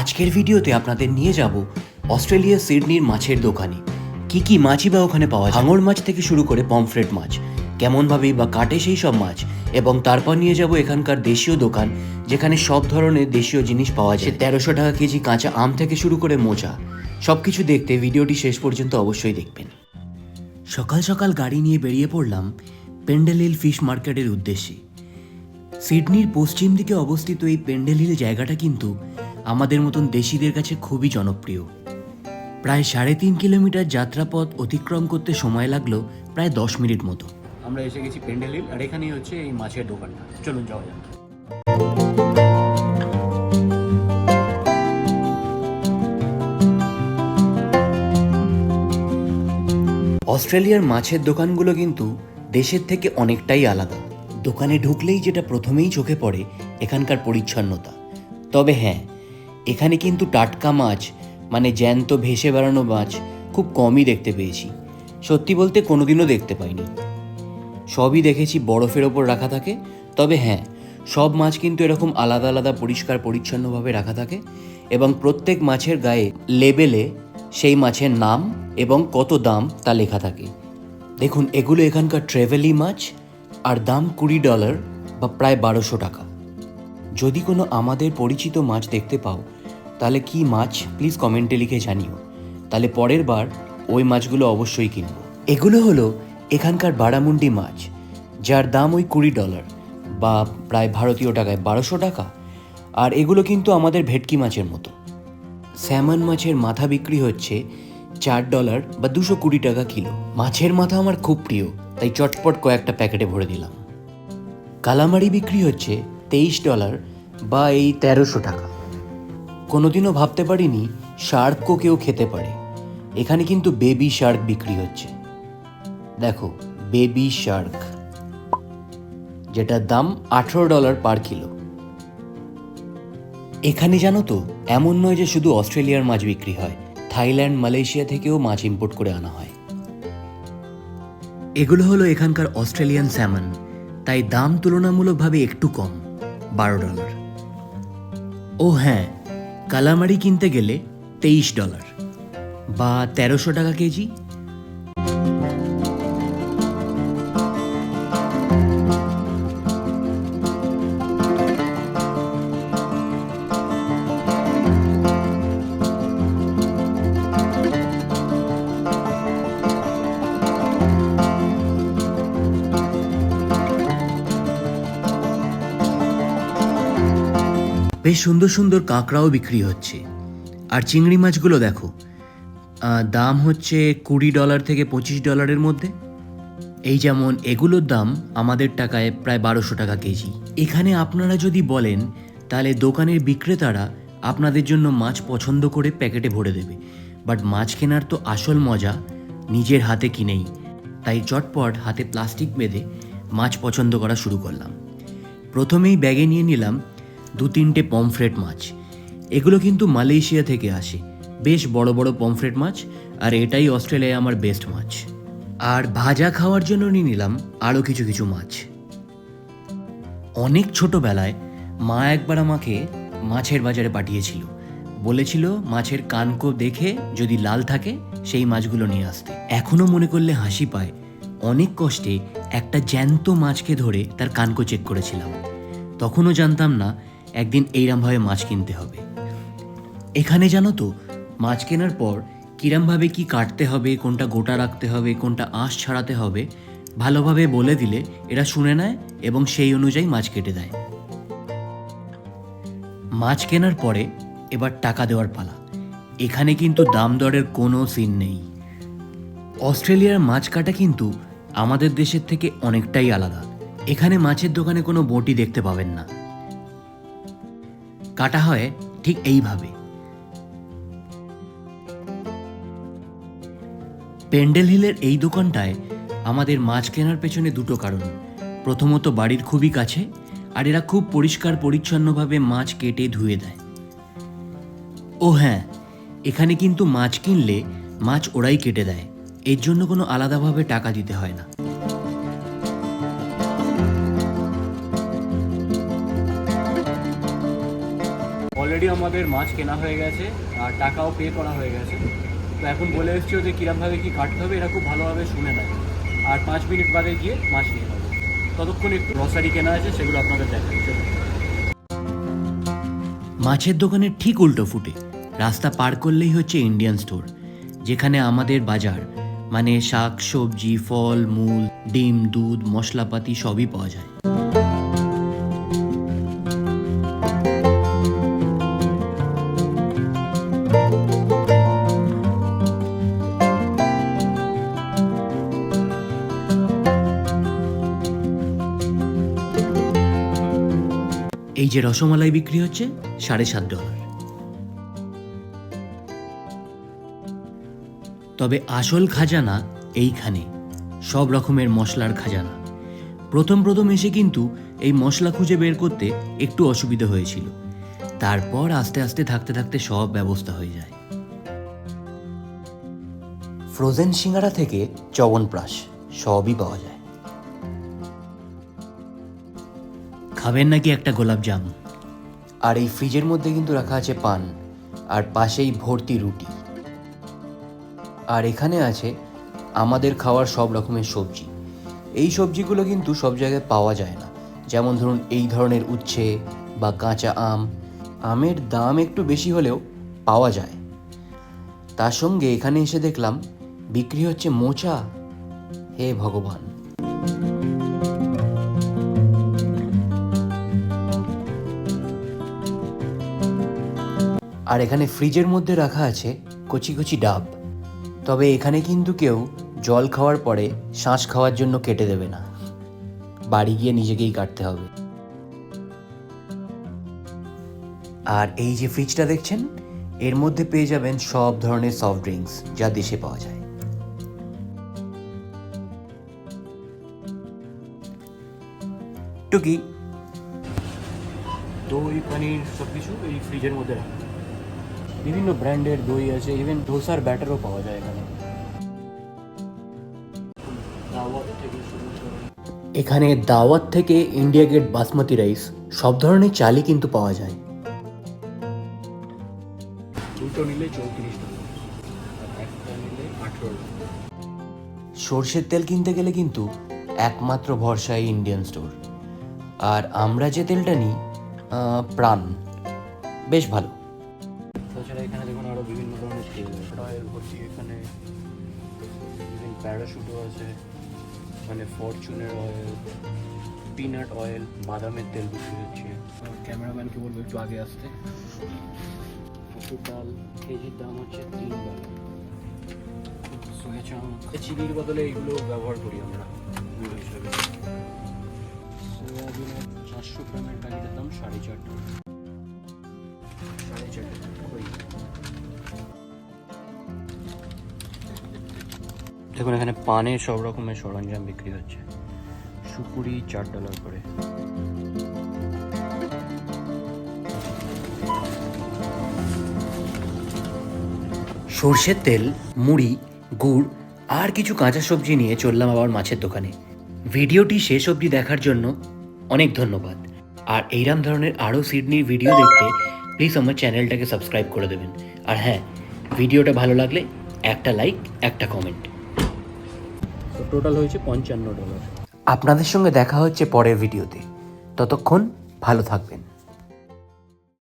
আজকের ভিডিওতে আপনাদের নিয়ে যাব অস্ট্রেলিয়া সিডনির মাছের দোকানে। কি কি মাছই বা ওখানে পাওয়া যায়? হাঙর মাছ থেকে শুরু করে পমফ্রেট মাছ, কেমনভাবেই বা কাটে সেই সব মাছ, এবং তারপর নিয়ে যাব এখানকার দেশীয় দোকান, যেখানে সব ধরনের দেশীয় জিনিস পাওয়া যায়। তেরোশো টাকা কেজি কাঁচা আম থেকে শুরু করে মোচা সব কিছু দেখতে ভিডিওটি শেষ পর্যন্ত অবশ্যই দেখবেন। সকাল সকাল গাড়ি নিয়ে বেরিয়ে পড়লাম পেন্ডেলিল ফিশ মার্কেটের উদ্দেশ্যে। সিডনির পশ্চিম দিকে অবস্থিত এই পেন্ডেল হিল জায়গাটা কিন্তু আমাদের মতন দেশিদের কাছে খুবই জনপ্রিয়। প্রায় সাড়ে তিন কিলোমিটার যাত্রাপথ অতিক্রম করতে সময় লাগল প্রায় দশ মিনিট মতো। আমরা এসে গেছি পেন্ডেল হিল আর এখানেই হচ্ছে এই মাছের দোকানটা। চলুন যাওয়া যাক। অস্ট্রেলিয়ার মাছের দোকানগুলো কিন্তু দেশের থেকে অনেকটাই আলাদা। দোকানে ঢুকলেই যেটা প্রথমেই চোখে পড়ে এখানকার পরিচ্ছন্নতা। তবে হ্যাঁ এখানে কিন্তু টাটকা মাছ মানে জ্যান্ত ভেসে বেড়ানো মাছ খুব কমই দেখতে পেয়েছি। সত্যি বলতে কোনোদিনও দেখতে পাইনি। সবই দেখেছি বরফের ওপর রাখা থাকে, তবে হ্যাঁ সব মাছ কিন্তু এরকম আলাদা আলাদা পরিষ্কার পরিচ্ছন্নভাবে রাখা থাকে এবং প্রত্যেক মাছের গায়ে লেবেলে সেই মাছের নাম এবং কত দাম তা লেখা থাকে। দেখুন, এগুলো এখানকার ট্রেভেলি মাছ, আর দাম কুড়ি ডলার বা প্রায় বারোশো টাকা। যদি কোনো আমাদের পরিচিত মাছ দেখতে পাও, তাহলে কি মাছ প্লিজ কমেন্টে লিখে জানিও। তাহলে পরের বার ওই মাছগুলো অবশ্যই কিনবো। এগুলো হলো এখানকার বারামুন্ডি মাছ, যার দাম ওই কুড়ি ডলার বা প্রায় ভারতীয় টাকায় বারোশো টাকা। আর এগুলো কিন্তু আমাদের ভেটকি মাছের মতো। স্যামন মাছের মাথা বিক্রি হচ্ছে চার ডলার বা দুশো কুড়ি টাকা কিলো। মাছের মাথা আমার খুব প্রিয়, তাই চটপট কয়েকটা প্যাকেটে ভরে দিলাম। কালামারি বিক্রি হচ্ছে তেইশ ডলার বা এই তেরোশো টাকা। কোনোদিনও ভাবতে পারিনি শার্কও কেউ খেতে পারে। এখানে কিন্তু বেবি শার্ক বিক্রি হচ্ছে। দেখো, বেবি শার্ক। যেটার দাম আঠেরো ডলার পার কিলো। এখানে জানো তো, এমন নয় যে শুধু অস্ট্রেলিয়ার মাছ বিক্রি হয়, থাইল্যান্ড, মালয়েশিয়া থেকেও মাছ ইম্পোর্ট করে আনা হয়। এগুলো হলো এখানকার অস্ট্রেলিয়ান স্যামন, তাই দাম তুলনামূলকভাবে একটু কম। বারো ডলার। ও হ্যাঁ কালামারি কিনতে গেলে তেইশ ডলার। বা তেরোশো টাকা কেজি বেশ সুন্দর সুন্দর কাঁকড়াও বিক্রি হচ্ছে। আর চিংড়ি মাছগুলো দেখো দাম হচ্ছে কুড়ি ডলার থেকে পঁচিশ ডলারের মধ্যে। এই যেমন এগুলোর দাম আমাদের টাকায় প্রায় বারোশো টাকা কেজি। এখানে আপনারা যদি বলেন, তাহলে দোকানের বিক্রেতারা আপনাদের জন্য মাছ পছন্দ করে প্যাকেটে ভরে দেবে। বাট মাছ কেনার তো আসল মজা নিজের হাতে কিনেই। তাই চটপট হাতে প্লাস্টিক বেঁধে মাছ পছন্দ করা শুরু করলাম। প্রথমেই ব্যাগে নিয়ে নিলাম দু তিনটে পমফ্রেট মাছ। এগুলো কিন্তু মালয়েশিয়া থেকে আসে। বেশ বড় বড় পমফ্রেট মাছ, আর এটাই অস্ট্রেলিয়ায় আমার বেস্ট মাছ। আর ভাজা খাওয়ার জন্য নিয়ে নিলাম আরও কিছু কিছু মাছ। অনেক ছোটবেলায় মা একবার আমাকে মাছের বাজারে পাঠিয়েছিল। বলেছিল মাছের কানকো দেখে যদি লাল থাকে, সেই মাছগুলো নিয়ে আসতে। এখনও মনে করলে হাসি পায়। অনেক কষ্টে একটা জ্যান্ত মাছকে ধরে তার কানকো চেক করেছিলাম। তখনও জানতাম না একদিন এইরমভাবে মাছ কিনতে হবে। এখানে জানো তো, মাছ কেনার পর কিরমভাবে কি কাটতে হবে, কোনটা গোটা রাখতে হবে, কোনটা আঁশ ছাড়াতে হবে, ভালোভাবে বলে দিলে এরা শুনে নেয় এবং সেই অনুযায়ী মাছ কেটে দেয়। মাছ কেনার পরে এবার টাকা দেওয়ার পালা। এখানে কিন্তু দাম দরের কোনো সিন নেই। অস্ট্রেলিয়ার মাছ কাটা কিন্তু আমাদের দেশের থেকে অনেকটাই আলাদা। এখানে মাছের দোকানে কোনো বটি দেখতে পাবেন না। কাটা হয় ঠিক এইভাবে। পেন্ডেল হিলের এই দোকানটায় আমাদের মাছ কেনার পেছনে দুটো কারণ। প্রথমত বাড়ির খুবই কাছে, আর এরা খুব পরিষ্কার পরিচ্ছন্নভাবে মাছ কেটে ধুয়ে দেয়। ও হ্যাঁ এখানে কিন্তু মাছ কিনলে মাছ ওরাই কেটে দেয়, এর জন্য কোনো আলাদাভাবে টাকা দিতে হয় না। অলরেডি আমাদের মাছ কেনা হয়ে গেছে, আর টাকাও পে করা হয়ে গেছে। তো এখন বলে এসছি যে কীরমভাবে কী কাটতে হবে, এরা খুব ভালোভাবে শুনে নেয়। আর পাঁচ মিনিট বাদে গিয়ে মাছ নিয়ে নেবে। ততক্ষণ একটু গ্রসারি কেনা আছে, সেগুলো আপনাদের দেখাই। চলুন মাছের দোকানের ঠিক উল্টো ফুটে, রাস্তা পার করলেই হচ্ছে ইন্ডিয়ান স্টোর যেখানে আমাদের বাজার মানে শাক, সবজি, ফল, মূল, ডিম, দুধ, মশলাপাতি সবই পাওয়া যায়। এই যে রসমালাই বিক্রি হচ্ছে, সাড়ে সাত ডলার। তবে আসল খাজানা এইখানে, সব রকমের মশলার খাজানা। প্রথম প্রথম এসে কিন্তু এই মশলা খুঁজে বের করতে একটু অসুবিধা হয়েছিল। তারপর আস্তে আস্তে থাকতে থাকতে সব ব্যবস্থা হয়ে যায়। ফ্রোজেন সিঙ্গারা থেকে চবনপ্রাশ সবই পাওয়া যায়। খাবেন নাকি একটা গোলাপ জাম? আর এই ফ্রিজের মধ্যে কিন্তু রাখা আছে পান, আর পাশেই ভর্তি রুটি। আর এখানে আছে আমাদের খাওয়ার সব রকমের সবজি। এই সবজিগুলো কিন্তু সব জায়গায় পাওয়া যায় না। যেমন ধরুন, এই ধরনের উচ্ছে বা কাঁচা আম, আমের দাম একটু বেশি হলেও পাওয়া যায়। তার সঙ্গে এখানে এসে দেখলাম, বিক্রি হচ্ছে মোচা। হে ভগবান! আর এখানে ফ্রিজের মধ্যে রাখা আছে কচি কচি ডাব। তবে এখানে কিন্তু কেউ জল খাওয়ার পরে শ্বাস খাওয়ার জন্য কেটে দেবে না। বাড়ি গিয়ে নিজেকেই কাটতে হবে। আর এই যে ফ্রিজটা দেখছেন, এর মধ্যে পেয়ে যাবেন সব ধরনের সফট ড্রিঙ্কস যা দেশে পাওয়া যায়। টুকি। দই, পনির সব কিছু এই ফ্রিজের মধ্যে রাখা। বিভিন্ন ব্র্যান্ডের দই আছে ইভেন ধোসার ব্যাটারও পাওয়া যায় এখানে। দাওয়াত থেকে এখানে দাওয়াত থেকে ইন্ডিয়া গেট বাসমতি রাইস সব ধরনের চালই কিন্তু পাওয়া যায়। দুটো নিলে চৌত্রিশ টাকা আর একটা নিলে আঠেরো সর্ষের তেল কিনতে গেলে কিন্তু একমাত্র ভরসা এই ইন্ডিয়ান স্টোর আর আমরা যে তেলটা নিই আহ, প্রাণ বেশ ভালো। প্যারাশুটও আছে মানে ফরচুনের অয়েল পিনাট অয়েল বাদামের তেল বিক্রি হচ্ছে ক্যামেরাম্যানকে বলব একটু আগে আসতে। মসুর ডাল কেজির দাম হচ্ছে তিন ডলার সোয়া চাঙ্ক চিনির বদলে এইগুলো ব্যবহার করি আমরা। গুঁড়ো হিসাবে সোয়াবিনের চারশো গ্রামের প্যাকেটের দাম সাড়ে চার টাকা। সাড়ে চার টাকা। দেখুন, এখানে পানের সব রকমের সরঞ্জাম বিক্রি হচ্ছে। সুপুরি চার ডলার করে। সর্ষের তেল, মুড়ি, গুড় আর কিছু কাঁচা সবজি নিয়ে চললাম আবার মাছের দোকানে। ভিডিওটি শেষ অবধি দেখার জন্য অনেক ধন্যবাদ। আর এইরকম ধরনের আরও সিডনির ভিডিও দেখতে প্লিজ আমার চ্যানেলটাকে সাবস্ক্রাইব করে দেবেন। আর হ্যাঁ ভিডিওটা ভালো লাগলে একটা লাইক একটা কমেন্ট টোটাল হয়েছে পঞ্চান্ন ডলার। আপনাদের সঙ্গে দেখা হচ্ছে পরের ভিডিওতে। ততক্ষণ ভালো থাকবেন।